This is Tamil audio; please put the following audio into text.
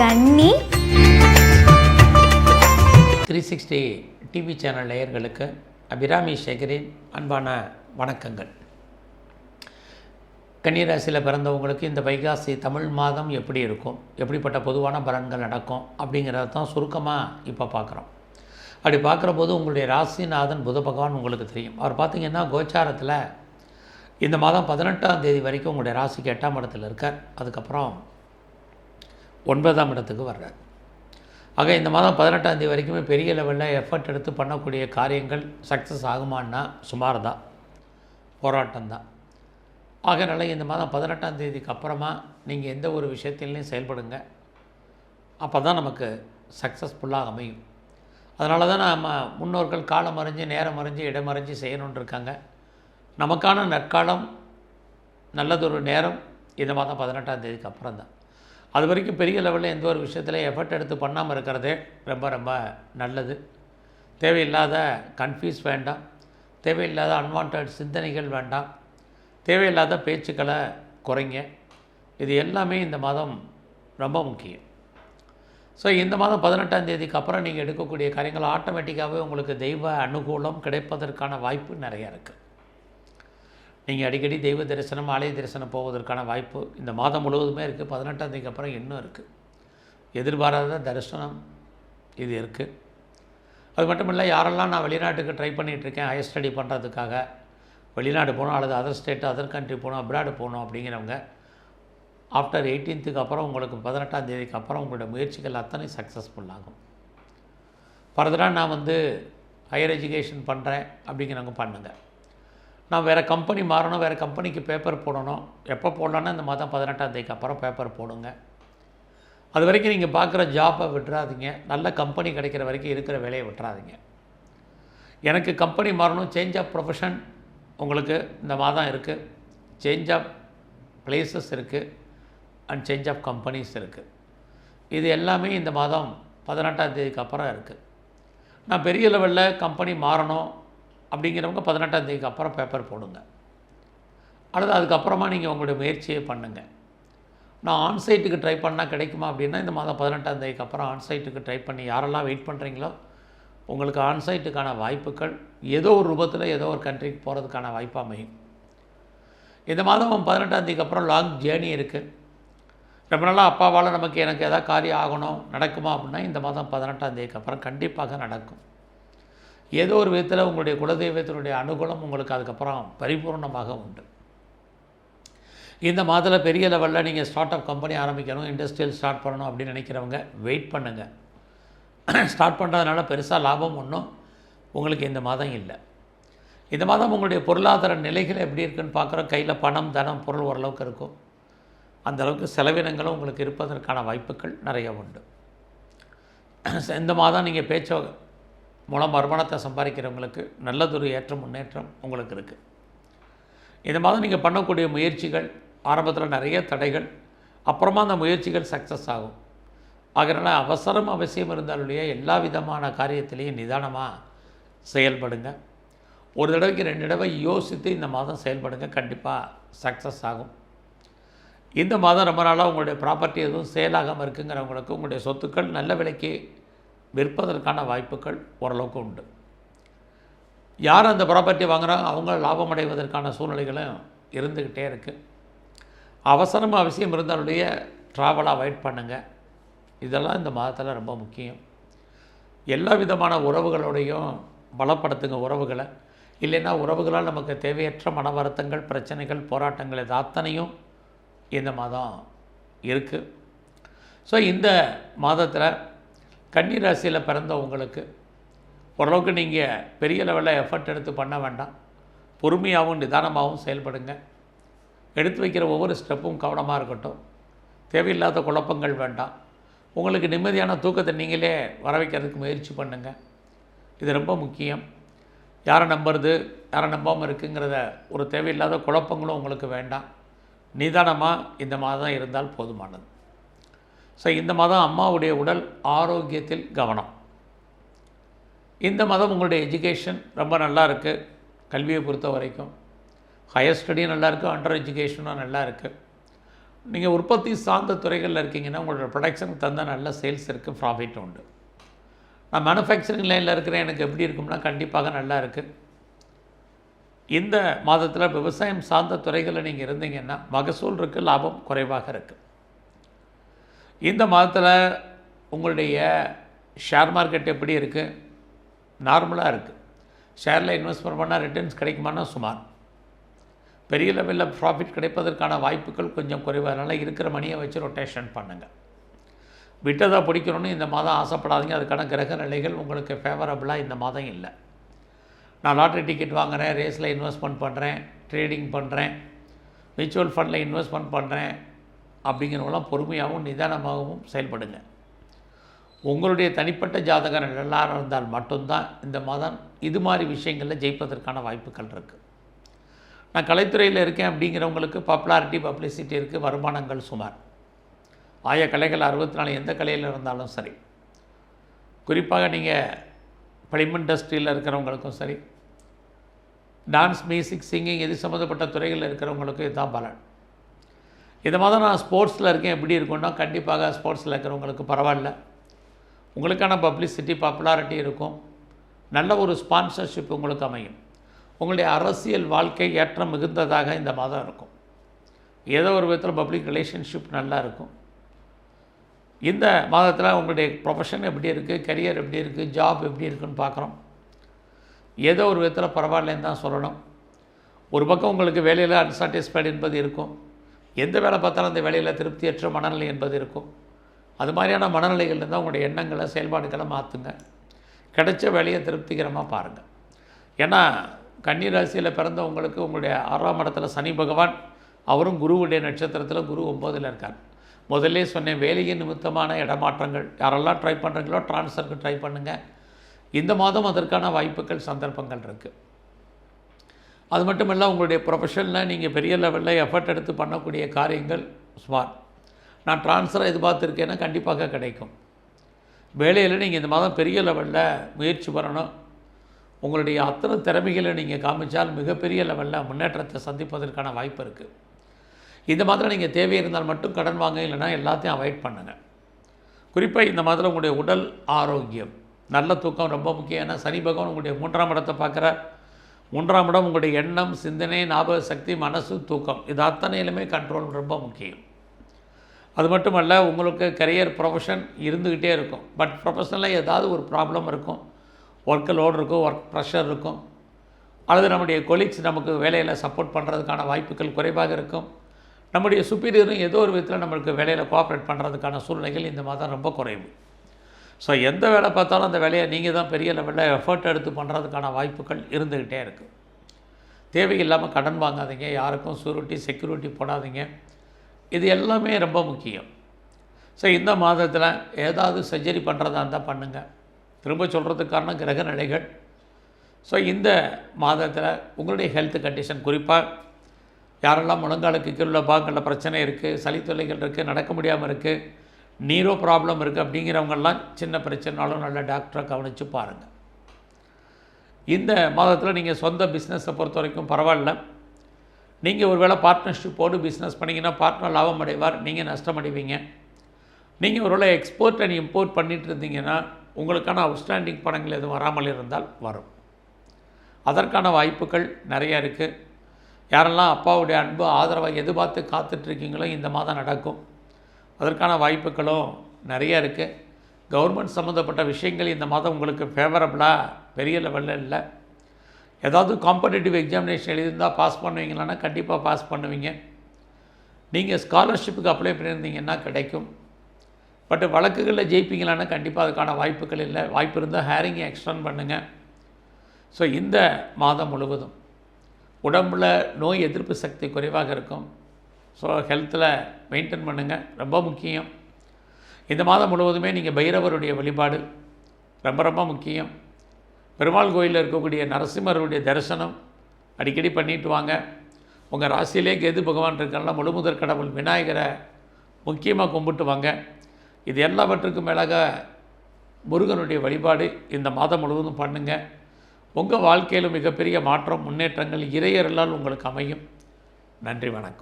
கன்னி த்ரீ சிக்ஸ்டி டிவி சேனல் நேயர்களுக்கு அபிராமி சேகரின் அன்பான வணக்கங்கள். கன்னிராசியில் பிறந்தவங்களுக்கு இந்த வைகாசி தமிழ் மாதம் எப்படி இருக்கும்? எப்படிப்பட்ட பொதுவான பலன்கள் நடக்கும்? அப்படிங்கிறத தான் சுருக்கமாக இப்போ பார்க்குறோம் அப்படி பார்க்குற போது உங்களுடைய ராசிநாதன் புத பகவான் உங்களுக்கு தெரியும். அவர் பார்த்திங்கன்னா கோச்சாரத்தில் இந்த மாதம் பதினெட்டாம் தேதி வரைக்கும் உங்களுடைய ராசிக்கு எட்டாம் இடத்துல இருக்கார். அதுக்கப்புறம் ஒன்பதாம் இடத்துக்கு வர்றார். ஆக இந்த மாதம் பதினெட்டாம் தேதி வரைக்குமே பெரிய லெவலில் எஃபர்ட் எடுத்து பண்ணக்கூடிய காரியங்கள் சக்ஸஸ் ஆகுமான்னா சுமார் தான் போராட்டம் தான் ஆகைனால இந்த மாதம் பதினெட்டாம் தேதிக்கு அப்புறமா நீங்கள் எந்த ஒரு விஷயத்திலையும் செயல்படுங்க. அப்போ தான் நமக்கு சக்ஸஸ்ஃபுல்லாக அமையும். அதனால தான் நம்ம முன்னோர்கள் காலம் அறிஞ்சு நேரம் அறிஞ்சு இடம் அறிஞ்சு செய்யணுன்னு இருக்காங்க. நமக்கான நற்காலம் நல்லதொரு நேரம் இந்த மாதம் பதினெட்டாம் தேதிக்கு அப்புறம் தான் அது வரைக்கும் பெரிய லெவலில் எந்த ஒரு விஷயத்தில் எஃபர்ட் எடுத்து பண்ணாமல் இருக்கிறதே ரொம்ப ரொம்ப நல்லது. தேவையில்லாத கன்ஃபியூஸ் வேண்டாம். தேவையில்லாத அன்வான்ட் சிந்தனைகள் வேண்டாம். தேவையில்லாத பேச்சுக்களை குறைங்க. இது எல்லாமே இந்த மாதம் ரொம்ப முக்கியம். ஸோ இந்த மாதம் பதினெட்டாம் தேதிக்கு அப்புறம் நீங்கள் எடுக்கக்கூடிய காரியங்கள் ஆட்டோமேட்டிக்காகவே உங்களுக்கு தெய்வ அனுகூலம் கிடைப்பதற்கான வாய்ப்பு நிறையா இருக்குது நீங்கள் அடிக்கடி தெய்வ தரிசனம் ஆலய தரிசனம் போவதற்கான வாய்ப்பு இந்த மாதம் முழுவதுமே இருக்குது. பதினெட்டாம் தேதிக்கு அப்புறம் இன்னும் இருக்குது. எதிர்பாராத தரிசனம் இது இருக்குது. அது மட்டும் இல்லை யாரெல்லாம் நான் வெளிநாட்டுக்கு ட்ரை பண்ணிகிட்ருக்கேன் ஹையர் ஸ்டடி பண்ணுறதுக்காக வெளிநாடு போகணும் அல்லது அதர் ஸ்டேட் அதர் கண்ட்ரி போகணும் அப்ராடு போகணும் அப்படிங்கிறவங்க ஆஃப்டர் எயிட்டீன்த்துக்கு அப்புறம் உங்களுக்கு பதினெட்டாம் தேதிக்கு அப்புறம் உங்களோட முயற்சிகள் அத்தனை சக்ஸஸ்ஃபுல் ஆகும். ஃபர்தராக நான் வந்து ஹையர் எஜுகேஷன் பண்ணுறேன் அப்படிங்கிறவங்க பண்ணுங்கள் நான் வேறு கம்பெனி மாறணும் வேறு கம்பெனிக்கு பேப்பர் போடணும். எப்போ போடலான்னா இந்த மாதம் பதினெட்டாம் தேதிக்கு அப்புறம் பேப்பர் போடுங்க. அது வரைக்கும் நீங்கள் பார்க்குற ஜாப்பை விட்டுறாதீங்க. நல்ல கம்பெனி கிடைக்கிற வரைக்கும் இருக்கிற வேலையை விட்டுறாதீங்க. எனக்கு கம்பெனி மாறணும் சேஞ்ச் ஆஃப் ப்ரொஃபஷன் உங்களுக்கு இந்த மாதம் இருக்குது சேஞ்ச் ஆஃப் பிளேசஸ் இருக்குது அண்ட் சேஞ்ச் ஆஃப் கம்பெனிஸ் இருக்குது இது எல்லாமே இந்த மாதம் பதினெட்டாம் தேதிக்கு அப்புறம் இருக்குது நான் பெரிய லெவலில் கம்பெனி மாறணும் அப்படிங்கிறவங்க பதினெட்டாம் தேதிக்கு அப்புறம் பேப்பர் போடுங்க. அல்லது அதுக்கப்புறமா நீங்கள் உங்களுடைய முயற்சியை பண்ணுங்கள் நான் ஆன்சைட்டுக்கு ட்ரை பண்ணால் கிடைக்குமா அப்படின்னா இந்த மாதம் பதினெட்டாம் தேதிக்கு அப்புறம் ஆன்சைட்டுக்கு ட்ரை பண்ணி யாரெல்லாம் வெயிட் பண்ணுறீங்களோ உங்களுக்கு ஆன்சைட்டுக்கான வாய்ப்புகள் ஏதோ ஒரு ரூபத்தில் ஏதோ ஒரு கண்ட்ரிக்கு போகிறதுக்கான வாய்ப்பு அமையும். இந்த மாதம் பதினெட்டாம் தேதிக்கு அப்புறம் லாங் ஜேர்னி இருக்குது ரொம்ப நாளாக அப்பாவால் நமக்கு எனக்கு எதாவது காரியம் ஆகணும் நடக்குமா அப்படின்னா இந்த மாதம் பதினெட்டாம் தேதிக்கு அப்புறம் கண்டிப்பாக நடக்கும். ஏதோ ஒரு விதத்தில் உங்களுடைய குலதெய்வத்தினுடைய அனுகூலம் உங்களுக்கு அதுக்கப்புறம் பரிபூர்ணமாக உண்டு. இந்த மாதத்தில் பெரிய லெவலில் நீங்கள் ஸ்டார்ட் அப் கம்பெனி ஆரம்பிக்கணும் இண்டஸ்ட்ரியல் ஸ்டார்ட் பண்ணணும் அப்படின்னு நினைக்கிறவங்க வெயிட் பண்ணுங்கள் ஸ்டார்ட் பண்ணுறதுனால பெருசாக லாபம் ஒன்றும் உங்களுக்கு இந்த மாதம் இல்லை. இந்த மாதம் உங்களுடைய பொருளாதார நிலைகள் எப்படி இருக்குன்னு பார்க்குறோம். கையில் பணம் தனம் பொருள் ஓரளவுக்கு இருக்கும். அந்த அளவுக்கு செலவினங்களும் உங்களுக்கு இருப்பதற்கான வாய்ப்புகள் நிறைய உண்டு. இந்த மாதம் நீங்கள் பேச்ச மூலம் வருமானத்தை சம்பாதிக்கிறவங்களுக்கு நல்லதொரு ஏற்றம் முன்னேற்றம் உங்களுக்கு இருக்குது இந்த மாதம் நீங்கள் பண்ணக்கூடிய முயற்சிகள் ஆரம்பத்தில் நிறைய தடைகள் அப்புறமா அந்த முயற்சிகள் சக்ஸஸ் ஆகும். ஆகிறனால அவசரம் அவசியம் இருந்தாலுடைய எல்லா விதமான காரியத்திலையும் நிதானமாக செயல்படுங்க. ஒரு தடவைக்கு ரெண்டு தடவை யோசித்து இந்த மாதம் செயல்படுங்க கண்டிப்பாக சக்ஸஸ் ஆகும். இந்த மாதம் ரொம்ப நாளாக உங்களுடைய ப்ராப்பர்ட்டி எதுவும் சேலாகாமல் இருக்குங்கிறவங்களுக்கு உங்களுடைய சொத்துக்கள் நல்ல விலைக்கு விற்பதற்கான வாய்ப்புகள் ஓரளவுக்கு உண்டு. யார் அந்த ப்ராப்பர்ட்டி வாங்குகிறாங்க அவங்க லாபம் அடைவதற்கான சூழ்நிலைகளும் இருந்துக்கிட்டே இருக்குது அவசரம் அவசியம் இருந்தாலுடைய ட்ராவலாக அவாய்ட் பண்ணுங்கள் இதெல்லாம் இந்த மாதத்தில் ரொம்ப முக்கியம். எல்லா விதமான உறவுகளோடையும் பலப்படுத்துங்க உறவுகளை. இல்லைன்னா உறவுகளால் நமக்கு தேவையற்ற மன வருத்தங்கள் பிரச்சனைகள் போராட்டங்கள் இது அத்தனையும் இந்த மாதம் இருக்குது ஸோ இந்த மாதத்தில் கன்னிராசியில் பிறந்த உங்களுக்கு ஓரளவுக்கு நீங்கள் பெரிய லெவலில் எஃபர்ட் எடுத்து பண்ண வேண்டாம். பொறுமையாகவும் நிதானமாகவும் செயல்படுங்க. எடுத்து வைக்கிற ஒவ்வொரு ஸ்டெப்பும் கவனமாக இருக்கட்டும். தேவையில்லாத குழப்பங்கள் வேண்டாம். உங்களுக்கு நிம்மதியான தூக்கத்தை நீங்களே வர வைக்கிறதுக்கு முயற்சி பண்ணுங்கள் இது ரொம்ப முக்கியம். யாரை நம்புறது யாரை நம்பாமல் இருக்குங்கிறத ஒரு தேவையில்லாத குழப்பங்களும் உங்களுக்கு வேண்டாம். நிதானமாக இந்த மாதம் இருந்தால் போதுமானது. ஸோ இந்த மாதம் அம்மாவுடைய உடல் ஆரோக்கியத்தில் கவனம். இந்த மாதம் உங்களுடைய எஜுகேஷன் ரொம்ப நல்லா இருக்குது கல்வியை பொறுத்த வரைக்கும். ஹையர் ஸ்டடியும் நல்லா இருக்குது அண்டர் எஜுகேஷனும் நல்லா இருக்குது நீங்கள் உற்பத்தி சார்ந்த துறைகளில் இருக்கீங்கன்னா உங்களோட ப்ரொடக்ஷனுக்கு தந்த நல்ல சேல்ஸ் இருக்குது ப்ராஃபிட் உண்டு. நான் மேனுஃபேக்சரிங் லைனில் இருக்கிறேன் எனக்கு எப்படி இருக்கும்னா கண்டிப்பாக நல்லா இருக்குது இந்த மாதத்தில் விவசாயம் சார்ந்த துறைகளில் நீங்கள் இருந்தீங்கன்னா மகசூல் இருக்குது லாபம் குறைவாக இருக்குது இந்த மாதத்தில் உங்களுடைய ஷேர் மார்க்கெட் எப்படி இருக்குது நார்மலாக இருக்குது ஷேரில் இன்வெஸ்ட்மெண்ட் பண்ணால் ரிட்டர்ன்ஸ் கிடைக்குமானா சுமார். பெரிய லெவலில் ப்ராஃபிட் கிடைப்பதற்கான வாய்ப்புகள் கொஞ்சம் குறைவாக இருக்கிற மணியை வச்சு ரொட்டேஷன் பண்ணுங்கள் விட்டதாக பிடிக்கணும்னு இந்த மாதம் ஆசைப்படாதீங்க. அதுக்கான கிரக நிலைகள் உங்களுக்கு ஃபேவரபுளாக இந்த மாதம் இல்லை. நான் லாட்ரி டிக்கெட் வாங்குகிறேன் ரேஸில் இன்வெஸ்ட்மெண்ட் பண்ணுறேன் ட்ரேடிங் பண்ணுறேன் மியூச்சுவல் ஃபண்டில் இன்வெஸ்ட்மெண்ட் பண்ணுறேன் அப்படிங்கிறவங்களாம் பொறுமையாகவும் நிதானமாகவும் செயல்படுங்க. உங்களுடைய தனிப்பட்ட ஜாதகம் நல்லா இருந்தால் மட்டும்தான் இந்த மாதம் இது மாதிரி விஷயங்களில் ஜெயிப்பதற்கான வாய்ப்புகள் இருக்குது நான் கலைத்துறையில் இருக்கேன் அப்படிங்கிறவங்களுக்கு பாப்புலாரிட்டி பப்ளிசிட்டி இருக்குது வருமானங்கள் சுமார். ஆய கலைகள் அறுபத்தி நாலு எந்த கலையில் இருந்தாலும் சரி. குறிப்பாக நீங்கள் ஃபிலிம் இண்டஸ்ட்ரியில் இருக்கிறவங்களுக்கும் சரி. டான்ஸ் மியூசிக் சிங்கிங் இது சம்மந்தப்பட்ட துறைகளில் இருக்கிறவங்களுக்கும் இதுதான் பலன். இது மாதிரி நான் ஸ்போர்ட்ஸில் இருக்கேன். எப்படி இருக்கும்னா கண்டிப்பாக ஸ்போர்ட்ஸில் இருக்கிறவங்களுக்கு பரவாயில்ல. உங்களுக்கான பப்ளிசிட்டி பாப்புலாரிட்டி இருக்கும். நல்ல ஒரு ஸ்பான்சர்ஷிப் உங்களுக்கு அமையும். உங்களுடைய அரசியல் வாழ்க்கை ஏற்றம் மிகுந்ததாக இந்த மாதம் இருக்கும். ஏதோ ஒரு விதத்தில் பப்ளிக் ரிலேஷன்ஷிப் நல்லா இருக்கும். இந்த மாதத்தில் உங்களுடைய ப்ரொஃபஷன் எப்படி இருக்குது கரியர் எப்படி இருக்குது ஜாப் எப்படி இருக்குன்னு பார்க்குறோம். ஏதோ ஒரு விதத்தில் பரவாயில்லன்னு தான் சொல்லணும். ஒரு பக்கம் உங்களுக்கு வேலையில் அன்சாட்டிஸ்ஃபைடு என்பது இருக்கும். எந்த வேலை பார்த்தாலும் அந்த வேலையில் திருப்தியற்ற மனநிலை என்பது இருக்கும். அது மாதிரியான மனநிலைகள் இருந்தால் உங்களுடைய எண்ணங்களை செயல்பாடுகளை மாற்றுங்க கிடைச்ச வேலையை திருப்திகரமாக பாருங்கள் ஏன்னா கன்னி ராசியில் பிறந்தவங்களுக்கு உங்களுடைய ஆறாம் இடத்துல சனி பகவான் அவரும் குருவுடைய நட்சத்திரத்தில் குரு ஒம்போதில் இருக்கார். முதல்ல சொன்னேன் வேலையின் நிமித்தமான இடமாற்றங்கள். யாரெல்லாம் ட்ரை பண்ணுறீங்களோ ட்ரான்ஸ்ஃபருக்கு ட்ரை பண்ணுங்கள் இந்த மாதம் அதற்கான வாய்ப்புகள் சந்தர்ப்பங்கள் இருக்குது அது மட்டும் இல்லை உங்களுடைய ப்ரொஃபஷனில் நீங்கள் பெரிய லெவலில் எஃபர்ட் எடுத்து பண்ணக்கூடிய காரியங்கள் ஸ்மார்ட் நான் ட்ரான்ஸ்ஃபரை எதிர்பார்த்துருக்கேன்னா கண்டிப்பாக கிடைக்கும். வேலையில் நீங்கள் இந்த மாதம் பெரிய லெவலில் முயற்சி பண்ணணும். உங்களுடைய அத்தனை திறமைகளை நீங்கள் காமிச்சால் மிகப்பெரிய லெவலில் முன்னேற்றத்தை சந்திப்பதற்கான வாய்ப்பு இருக்குது இந்த மாதிரி நீங்கள் தேவை இருந்தால் மட்டும் கடன் வாங்க இல்லைன்னா எல்லாத்தையும் அவாய்ட் பண்ணுங்கள் குறிப்பாக இந்த மாதிரி உங்களுடைய உடல் ஆரோக்கியம் நல்ல தூக்கம் ரொம்ப முக்கியம். ஏன்னா சனி பகவான் உங்களுடைய மூன்றாம் இடத்தை பார்க்குற மூன்றாம் இடம் உங்களுடைய எண்ணம் சிந்தனை ஞாபக சக்தி மனசு தூக்கம். இது அத்தனையிலுமே கண்ட்ரோல் ரொம்ப முக்கியம். அது மட்டும் அல்ல உங்களுக்கு கரியர் ப்ரொஃபஷன் இருந்துக்கிட்டே இருக்கும். பட் ப்ரொஃபஷனில் ஏதாவது ஒரு ப்ராப்ளம் இருக்கும். ஒர்க்கு லோடு இருக்கும் ஒர்க் ப்ரெஷர் இருக்கும். அல்லது நம்முடைய கொலீக்ஸ் நமக்கு வேலையில் சப்போர்ட் பண்ணுறதுக்கான வாய்ப்புகள் குறைவாக இருக்கும். நம்முடைய சுப்பீரியரும் ஏதோ ஒரு விதத்தில் நம்மளுக்கு வேலையில் கோஆப்ரேட் பண்ணுறதுக்கான சூழ்நிலைகள் இந்த மாதம் ரொம்ப குறைவு. ஸோ எந்த வேலை பார்த்தாலும் அந்த வேலையை நீங்கள் தான் பெரிய லெவலில் எஃபர்ட் எடுத்து பண்ணுறதுக்கான வாய்ப்புகள் இருந்துக்கிட்டே இருக்குது தேவையில்லாமல் கடன் வாங்காதீங்க யாருக்கும் சூரிட்டி செக்யூரிட்டி போடாதீங்க. இது எல்லாமே ரொம்ப முக்கியம். ஸோ இந்த மாதத்தில் ஏதாவது சர்ஜரி பண்ணுறதா இருந்தால் பண்ணுங்கள் திரும்ப சொல்கிறதுக்கு காரணம் கிரக நிலைகள். ஸோ இந்த மாதத்தில் உங்களுடைய ஹெல்த் கண்டிஷன் குறிப்பாக யாரெல்லாம் முழங்காலுக்கு கீழே பாகங்களில் பிரச்சனை இருக்குது சளி தொல்லைகள் இருக்குது நடக்க முடியாமல் இருக்குது நீரோ ப்ராப்ளம் இருக்குது அப்படிங்கிறவங்கெல்லாம் சின்ன பிரச்சனைனாலும் நல்ல டாக்டரை கவனித்து பாருங்கள் இந்த மாதத்தில் நீங்கள் சொந்த பிஸ்னஸை பொறுத்த வரைக்கும் பரவாயில்ல. நீங்கள் ஒருவேளை பார்ட்னர்ஷிப்போடு பிஸ்னஸ் பண்ணிங்கன்னா பார்ட்னர் லாபம் அடைவார் நீங்கள் நஷ்டம் அடைவீங்க. நீங்கள் ஒரு வேளை எக்ஸ்போர்ட் அண்ட் இம்போர்ட் பண்ணிட்டு இருந்தீங்கன்னா உங்களுக்கான அவுட்ஸ்டாண்டிங் பணங்கள் எதுவும் வராமல் இருந்தால் வரும். அதற்கான வாய்ப்புகள் நிறையா இருக்குது யாரெல்லாம் அப்பாவுடைய அன்பு ஆதரவை எதிர்பார்த்து காத்துட்ருக்கீங்களோ இந்த மாதம் நடக்கும். அதற்கான வாய்ப்புகளும் நிறைய இருக்குது கவர்மெண்ட் சம்மந்தப்பட்ட விஷயங்கள் இந்த மாதம் உங்களுக்கு ஃபேவரபுளாக பெரிய லெவலில் இல்லை. ஏதாவது காம்படிட்டிவ் எக்ஸாமினேஷன் எழுதியிருந்தால் பாஸ் பண்ணுவீங்களான்னா கண்டிப்பாக பாஸ் பண்ணுவீங்க. நீங்கள் ஸ்காலர்ஷிப்புக்கு அப்ளை பண்ணியிருந்தீங்கன்னா கிடைக்கும். பட் வழக்குகளில் ஜெயிப்பீங்களான்னா கண்டிப்பாக அதுக்கான வாய்ப்புகள் இல்லை. வாய்ப்பு இருந்தால் ஹேரிங்கை எக்ஸ்டெண்ட் பண்ணுங்கள் ஸோ இந்த மாதம் முழுவதும் உடம்பில் நோய் எதிர்ப்பு சக்தி குறைவாக இருக்கும். ஸோ ஹெல்த்தில் மெயின்டைன் பண்ணுங்கள் ரொம்ப முக்கியம். இந்த மாதம் முழுவதுமே நீங்கள் பைரவருடைய வழிபாடு ரொம்ப ரொம்ப முக்கியம். பெருமாள் கோயிலில் இருக்கக்கூடிய நரசிம்மருடைய தரிசனம் அடிக்கடி பண்ணிட்டு வாங்க. உங்கள் ராசியிலே கேது பகவான் இருக்கலாம் முழுமுதற் கடவுள் விநாயகரை முக்கியமாக கும்பிட்டு வாங்க. இது எல்லாவற்றுக்கும் மேலாக முருகனுடைய வழிபாடு இந்த மாதம் முழுவதும் பண்ணுங்கள் உங்கள் வாழ்க்கையில் மிகப்பெரிய மாற்றம் முன்னேற்றங்கள் இறையர்களால் உங்களுக்கு அமையும். நன்றி வணக்கம்.